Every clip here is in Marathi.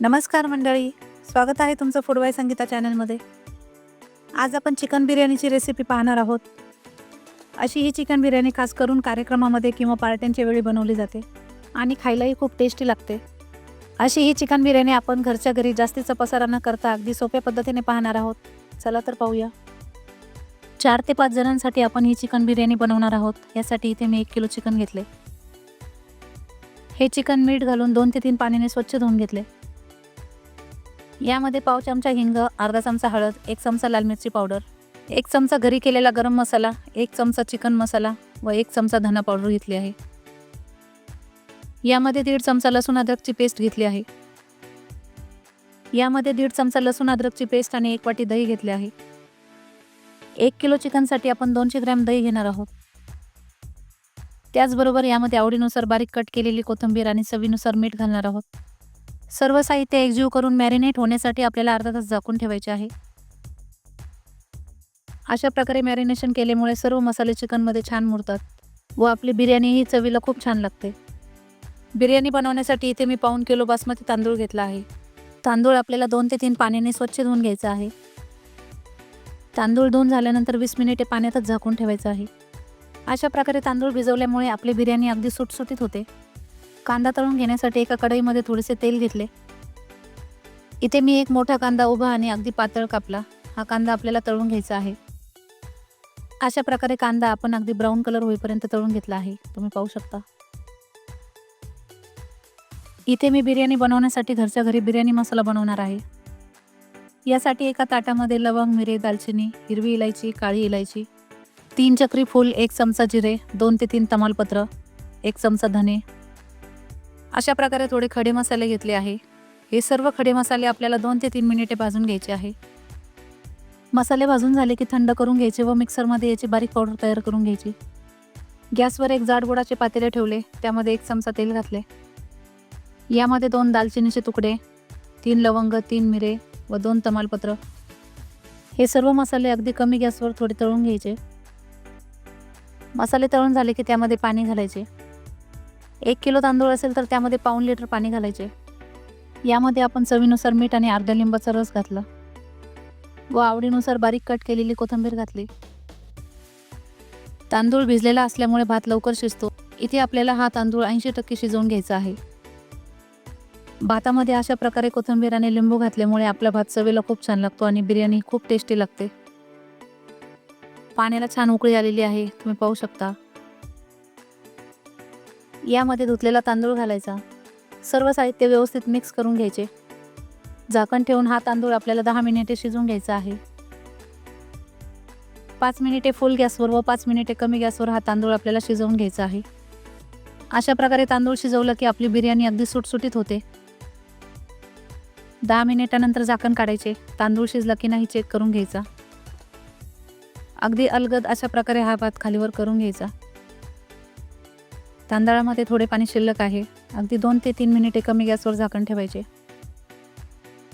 नमस्कार मंडळी. स्वागत आहे तुमचं फुडवाय संगीता चॅनलमध्ये. आज आपण चिकन बिर्याणीची रेसिपी पाहणार आहोत. अशी ही चिकन बिर्याणी खास करून कार्यक्रमामध्ये किंवा पार्ट्यांच्या वेळी बनवली जाते आणि खायलाही खूप टेस्टी लागते. अशी ही चिकन बिर्याणी आपण घरच्या घरी जास्तीचा पसारा न करता अगदी सोप्या पद्धतीने पाहणार आहोत. चला तर पाहूया. चार ते पाच जणांसाठी आपण ही चिकन बिर्याणी बनवणार आहोत. यासाठी इथे मी एक किलो चिकन घेतले. हे चिकन मीठ घालून दोन ते तीन पाण्याने स्वच्छ धुवून घेतले. यामध्ये पाव चमचा हिंग अर्धा चमचा हळद एक चमचा लाल मिरची पावडर एक चमचा घरी केलेला गरम मसाला एक चमचा चिकन मसाला व एक चमचा धना पावडर घेतली आहे. यामध्ये दीड चमचा लसूण अद्रकची पेस्ट घेतली आहे. यामध्ये दीड चमचा लसूण अद्रकची पेस्ट आणि एक वाटी दही घेतले आहे. एक किलो चिकनसाठी आपण दोनशे ग्रॅम दही घेणार आहोत. त्याचबरोबर यामध्ये आवडीनुसार बारीक कट केलेली कोथिंबीर आणि चवीनुसार मीठ घालणार आहोत. सर्व साहित्य एकजीव करून मॅरिनेट होण्यासाठी आपल्याला अर्धा तास झाकून ठेवायचे आहे. अशा प्रकारे मॅरिनेशन केल्यामुळे सर्व मसाले चिकनमध्ये छान मुरतात व आपली बिर्याणी ही चवीला खूप छान लागते. बिर्याणी बनवण्यासाठी इथे मी पाऊन किलो बासमती तांदूळ घेतला आहे. तांदूळ आपल्याला दोन ते तीन पाण्याने स्वच्छ धुवून घ्यायचा आहे. तांदूळ धुवून झाल्यानंतर वीस मिनिटे पाण्यातच झाकून ठेवायचं आहे. अशा प्रकारे तांदूळ भिजवल्यामुळे आपली बिर्याणी अगदी सुटसुटीत होते. कांदा तळून घेण्यासाठी एका कढईमध्ये थोडेसे तेल घेतले. इथे मी एक मोठा कांदा उभा आणि अगदी पातळ कापला. हा कांदा आपल्याला तळून घ्यायचा आहे. अशा प्रकारे कांदा आपण अगदी ब्राऊन कलर होईपर्यंत तळून घेतला आहे. तुम्ही पाहू शकता. इथे मी बिर्याणी बनवण्यासाठी घरच्या घरी बिर्याणी मसाला बनवणार आहे. यासाठी एका ताटामध्ये लवंग मिरे दालचिनी हिरवी इलायची काळी इलायची तीन चक्री फूल एक चमचा जिरे दोन ते तीन तमालपत्र एक चमचा धने अशा प्रकारे थोडे खडे मसाले घेतले आहे. हे सर्व खडे मसाले आपल्याला दोन ते तीन मिनिटे भाजून घ्यायचे आहे. मसाले भाजून झाले की थंड करून घ्यायचे व मिक्सरमध्ये याची बारीक पावडर तयार करून घ्यायची. गॅसवर एक जाड गुडाचे पातेले ठेवले त्यामध्ये एक चमचा तेल घातले. यामध्ये दोन दालचिनीचे तुकडे तीन लवंग तीन मिरे व दोन तमालपत्र. हे सर्व मसाले अगदी कमी गॅसवर थोडे तळून घ्यायचे. मसाले तळून झाले की त्यामध्ये पाणी घालायचे. एक किलो तांदूळ असेल तर त्यामध्ये पाऊन लिटर पाणी घालायचे. यामध्ये आपण चवीनुसार मीठ आणि अर्ध्या लिंबाचा रस घातला. व आवडीनुसार बारीक कट केलेली कोथिंबीर घातली. तांदूळ भिजलेला असल्यामुळे भात लवकर शिजतो. इथे आपल्याला हा तांदूळ ऐंशी टक्के शिजवून घ्यायचा आहे. भातामध्ये अशा प्रकारे कोथिंबीर आणि लिंबू घातल्यामुळे आपला भात चवीला खूप छान लागतो आणि बिर्याणी खूप टेस्टी लागते. पाण्याला छान उकळी आलेली आहे. तुम्ही पाहू शकता. यामध्ये धुतलेला तांदूळ घालायचा. सर्व साहित्य व्यवस्थित मिक्स करून घ्यायचे. झाकण ठेवून हा तांदूळ आपल्याला दहा मिनिटे शिजवून घ्यायचा आहे. पाच मिनिटे फुल गॅसवर व पाच मिनिटे कमी गॅसवर हा तांदूळ आपल्याला शिजवून घ्यायचा आहे. अशा प्रकारे तांदूळ शिजवलं की आपली बिर्याणी अगदी सुटसुटीत होते. दहा मिनिटानंतर झाकण काढायचे. तांदूळ शिजला की नाही चेक करून घ्यायचा. अगदी अलगद अशा प्रकारे हा भात खालीवर करून घ्यायचा. तांदळामध्ये थोडे पाणी शिल्लक आहे. अगदी दोन ते तीन मिनिटे कमी गॅसवर झाकण ठेवायचे.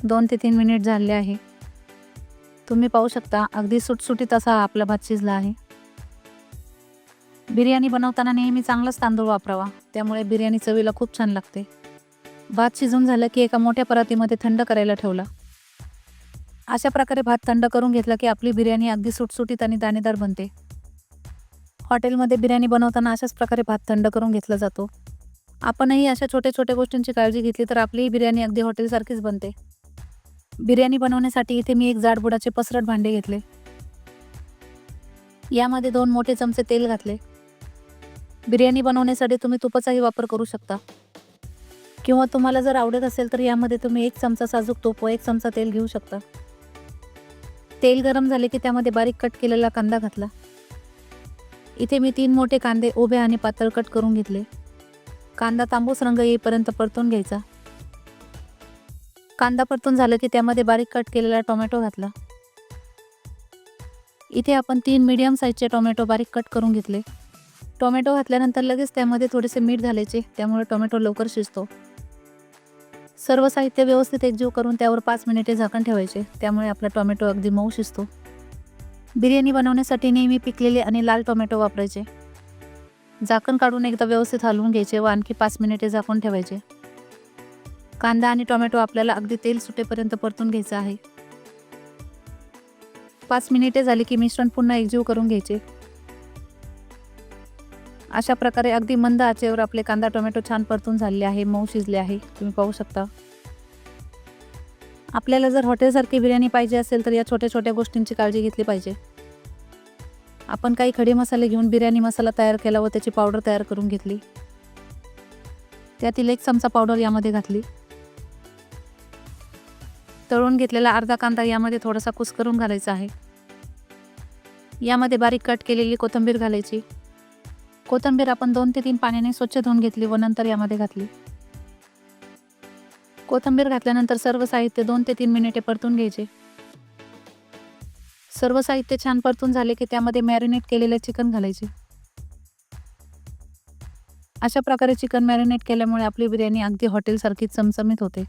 दोन ते तीन मिनिट झाले आहे. तुम्ही पाहू शकता अगदी सुटसुटीत असा आपला भात शिजला आहे. बिर्याणी बनवताना नेहमी चांगलाच तांदूळ वापरावा. त्यामुळे बिर्याणी चवीला खूप छान लागते. भात शिजून झालं की एका मोठ्या परातीमध्ये थंड करायला ठेवला. अशा प्रकारे भात थंड करून घेतला की आपली बिर्याणी अगदी सुटसुटीत आणि दाणेदार बनते. हॉटेलमध्ये बिर्याणी बनवताना अशाच प्रकारे भात थंड करून घेतला जातो. आपणही अशा छोट्या छोट्या गोष्टींची काळजी घेतली तर आपलीही बिर्याणी अगदी हॉटेलसारखीच बनते. बिर्याणी बनवण्यासाठी इथे मी एक जाडबुडाचे पसरट भांडे घेतले. यामध्ये दोन मोठे चमचे तेल घातले. बिर्याणी बनवण्यासाठी तुम्ही तुपाचाही वापर करू शकता. किंवा तुम्हाला जर आवडत असेल तर यामध्ये तुम्ही एक चमचा साजूक तूप व एक चमचा तेल घेऊ शकता. तेल गरम झाले की त्यामध्ये बारीक कट केलेला कांदा घातला. इथे मी तीन मोठे कांदे उभे आणि पातळ कट करून घेतले. कांदा तांबूस रंग येईपर्यंत परतून घ्यायचा. कांदा परतून झालं की त्यामध्ये बारीक कट केलेला टोमॅटो घातला. इथे आपण तीन मीडियम साईजचे टोमॅटो बारीक कट करून घेतले. टोमॅटो घातल्यानंतर लगेच त्यामध्ये थोडेसे मीठ घालायचे त्यामुळे टोमॅटो लवकर शिजतो. सर्व साहित्य व्यवस्थित एकजीव करून त्यावर पाच मिनिटे झाकण ठेवायचे त्यामुळे आपला टोमॅटो अगदी मऊ शिजतो. बिर्याणी बनवण्यासाठी नेहमी पिकलेले आणि लाल टोमॅटो वापरायचे. झाकण काढून एकदा व्यवस्थित हलवून घ्यायचे व आणखी पाच मिनिटे झाकून ठेवायचे. कांदा आणि टोमॅटो आपल्याला अगदी तेल सुटेपर्यंत परतून घ्यायचं आहे. पाच मिनिटे झाली की मिश्रण पुन्हा एकजीव करून घ्यायचे. अशा प्रकारे अगदी मंद आचेवर आपले कांदा टोमॅटो छान परतून झालेले आहे मऊ शिजले आहे. तुम्ही पाहू शकता. आपल्याला जर हॉटेलसारखी बिर्याणी पाहिजे असेल तर या छोट्या छोट्या गोष्टींची काळजी घेतली पाहिजे. आपण काही खडे मसाले घेऊन बिर्याणी मसाला तयार केला व त्याची पावडर तयार करून घेतली. त्यातील एक चमचा पावडर यामध्ये घातली. तळून घेतलेला अर्धा कांदा यामध्ये थोडासा कुस्करून घालायचा आहे. यामध्ये बारीक कट केलेली कोथिंबीर घालायची. कोथिंबीर आपण दोन ते तीन पाण्याने स्वच्छ धुवून घेतली व नंतर यामध्ये घातली. कोथिंबीर घातल्यानंतर सर्व साहित्य दोन ते तीन मिनिटे परतून घ्यायचे. सर्व साहित्य छान परतून झाले की त्यामध्ये मॅरिनेट केलेले चिकन घालायचे. अशा प्रकारे चिकन मॅरिनेट केल्यामुळे आपली बिर्याणी अगदी हॉटेलसारखी चमचमीत होते.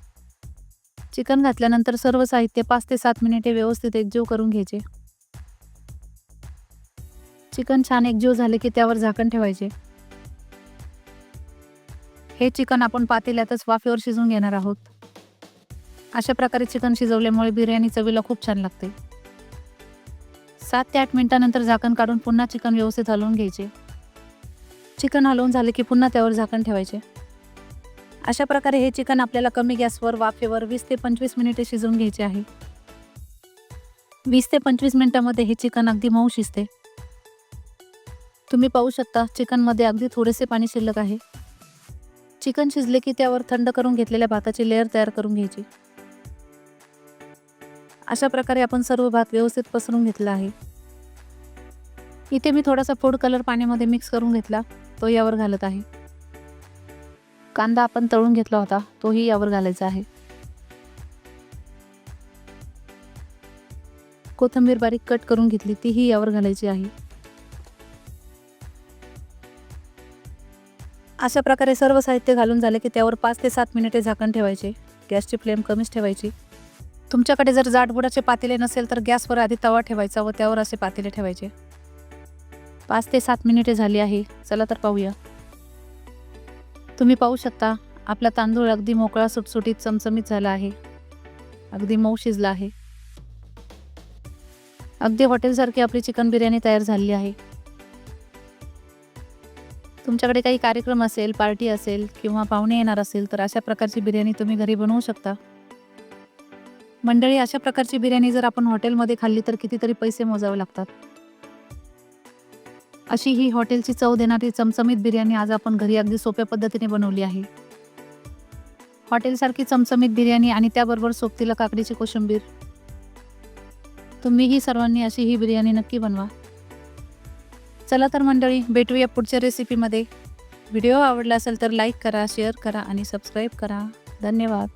चिकन घातल्यानंतर सर्व साहित्य पाच ते सात मिनिटे व्यवस्थित एकजीव करून घ्यायचे. चिकन छान एकजीव झाले की त्यावर झाकण ठेवायचे. हे चिकन आपण पातेल्यातच वाफेवर शिजवून घेणार आहोत. अशा प्रकारे चिकन शिजवल्यामुळे बिर्याणी चवीला खूप छान लागते. सात ते आठ मिनिटानंतर झाकण काढून पुन्हा चिकन व्यवस्थित हलवून घ्यायचे. चिकन हलवून झाले की पुन्हा त्यावर झाकण ठेवायचे. अशा प्रकारे हे चिकन आपल्याला कमी गॅसवर वाफेवर वीस ते पंचवीस मिनिटे शिजवून घ्यायचे आहे. वीस ते पंचवीस मिनिटामध्ये हे चिकन अगदी मऊ शिजते. तुम्ही पाहू शकता चिकनमध्ये अगदी थोडेसे पाणी शिल्लक आहे. चिकन शिजले की त्यावर थंड करून घेतलेल्या भाताची लेअर तयार करून घ्यायची. अशा प्रकारे आपण सर्व भात व्यवस्थित पसरून घेतला आहे. इथे मी थोडासा फूड कलर पाण्यामध्ये मिक्स करून घेतला तो यावर घालत आहे. कांदा आपण तळून घेतला होता तोही यावर घालायचा आहे. कोथिंबीर बारीक कट करून घेतली तीही यावर घालायची आहे. अशा प्रकारे सर्व साहित्य घालून झाले की त्यावर पाच ते सात मिनिटे झाकण ठेवायचे गॅसची फ्लेम कमीच ठेवायची. तुमच्याकडे जर जाडबुडाचे पातेले नसेल तर गॅसवर आधी तवा ठेवायचा व त्यावर असे पातेले ठेवायचे. पाच ते सात मिनिटे झाली आहे चला तर पाहूया. तुम्ही पाहू शकता आपला तांदूळ अगदी मोकळा सुटसुटीत चमचमीत झाला आहे. अगदी मऊ शिजला आहे. अगदी हॉटेलसारखी आपली चिकन बिर्याणी तयार झालेली आहे. तुमच्याकडे काही कार्यक्रम असेल पार्टी असेल किंवा पाहुणे येणार असेल तर अशा प्रकारची बिर्याणी तुम्ही घरी बनवू शकता. मंडळी अशा प्रकारची बिर्याणी जर आपण हॉटेलमध्ये खाल्ली तर कितीतरी पैसे मोजावे लागतात. अशी ही हॉटेलची चव देणारी चमचमीत बिर्याणी आज आपण घरी अगदी सोप्या पद्धतीने बनवली आहे. हॉटेलसारखी चमचमीत बिर्याणी आणि त्याबरोबर सोबतीला काकडीची कोशिंबीर. तुम्हीही सर्वांनी अशी ही बिर्याणी नक्की बनवा. चला तर मंडळी भेटूया पुढच्या रेसिपीमध्ये व्हिडिओ आवडला असेल तर लाईक करा शेअर करा आणि सबस्क्राईब करा. धन्यवाद.